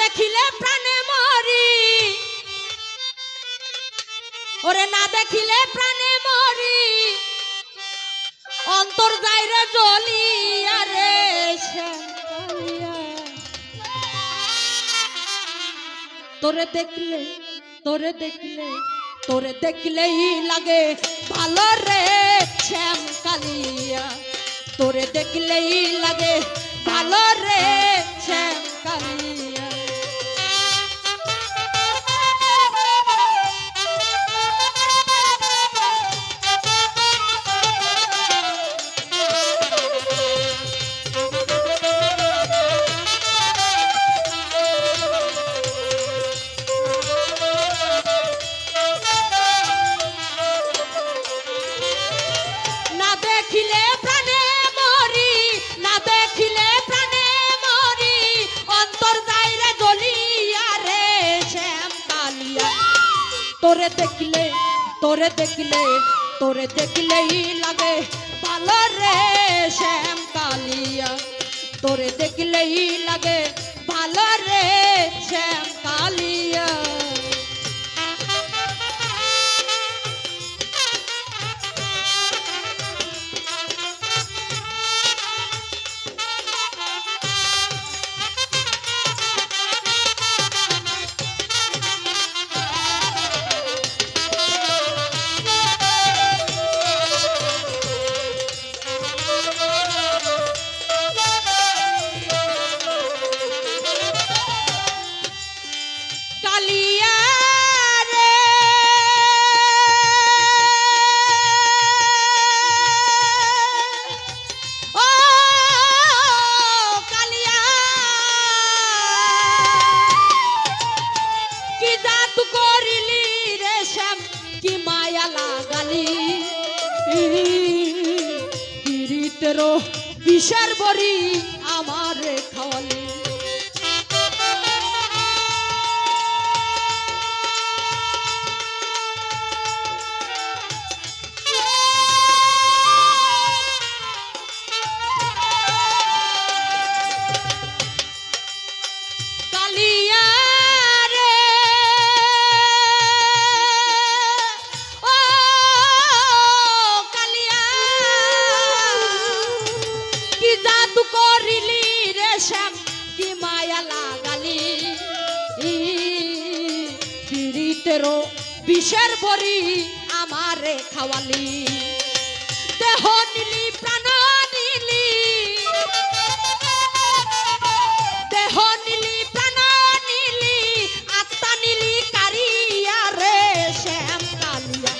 দেখিলে প্রাণে মরি। ওরে না দেখিলে প্রাণে মরি। অন্তর যাইরে জ্বলিয়া রে শ্যামকালিয়া। তোরে দেখলে তোরে দেখলে, তোরে দেখলেই লাগে ভালো রে, শ্যাম কালিয়া। তোরে দেখলেই লাগে ভালো রে তোরে দেখলে তোরে দেখলে, তোরে দেখলেই লাগে ভালো রে শ্যাম কালিয়া। তোরে দেখলেই লাগে ভালো রে শ্যাম কালিয়া। বিষের বড়ি আমার খাওয়ালি। জাদু করিলি রে শ্যাম, কি মায়া লাগালি? পিড়িতেরও বিষের আমারে খাওয়ালি। দেহ নিলি, প্রাণ নিলি। দেহ নিলি, প্রাণ নিলি। আত্মা নিলি কারিয়া রে শ্যাম কালিয়া।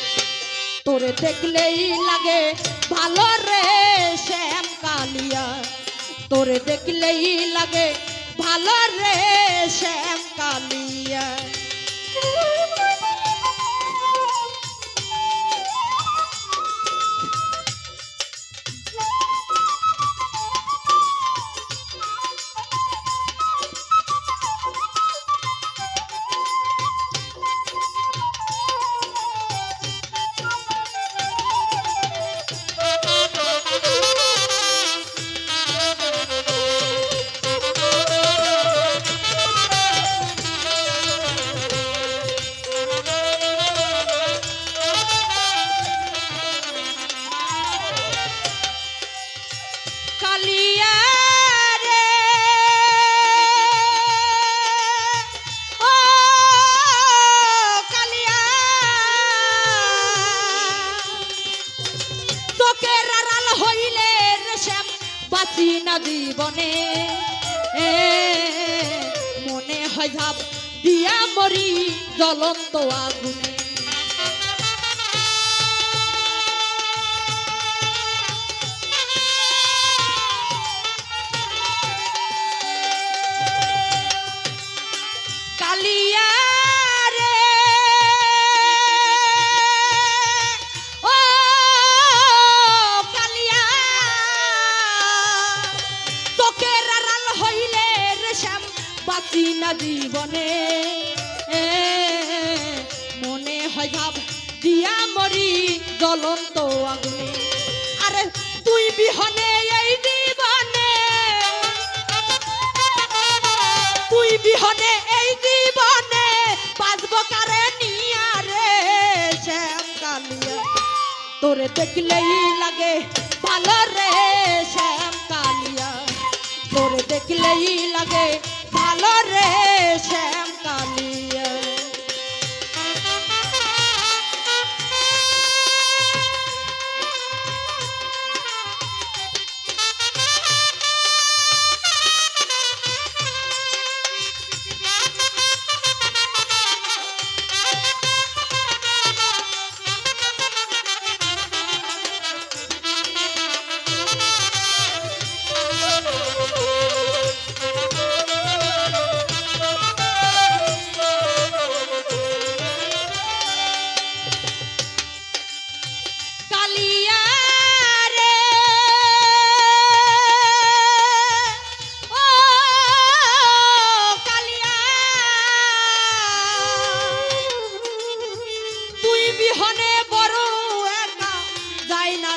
তোরে দেখলেই লাগে ভালো রে। তোরে দেখলেই লাগে ভালো রে শ্যাম কালিয়া। বাঁচি না জীবনে। এ, মনে হয় ভাব দিয়া মরি জ্বলন্ত আগুনে। জীবনে। মনে হয় ভাব, দিয়া মরি জ্বলন্ত আগুনে। আরে তুই বিহনে এই জীবনে। তুই বিহ বিহনে এই জীবনে বাঁচব কারে নিয়া রে শ্যাম কালিয়া তোরে দেখলেই লাগে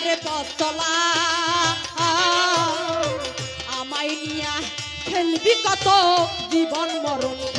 যাই পতলা আমায় নিয়া খেলবি কত? জীবন মরণ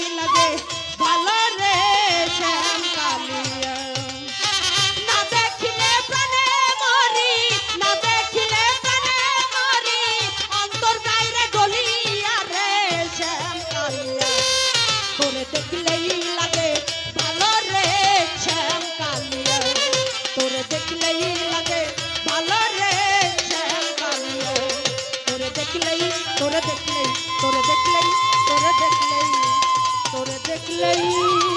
তোরা দেখলেই তোরা দেখলেই তোরা দেখলেই তোরা দেখলেই।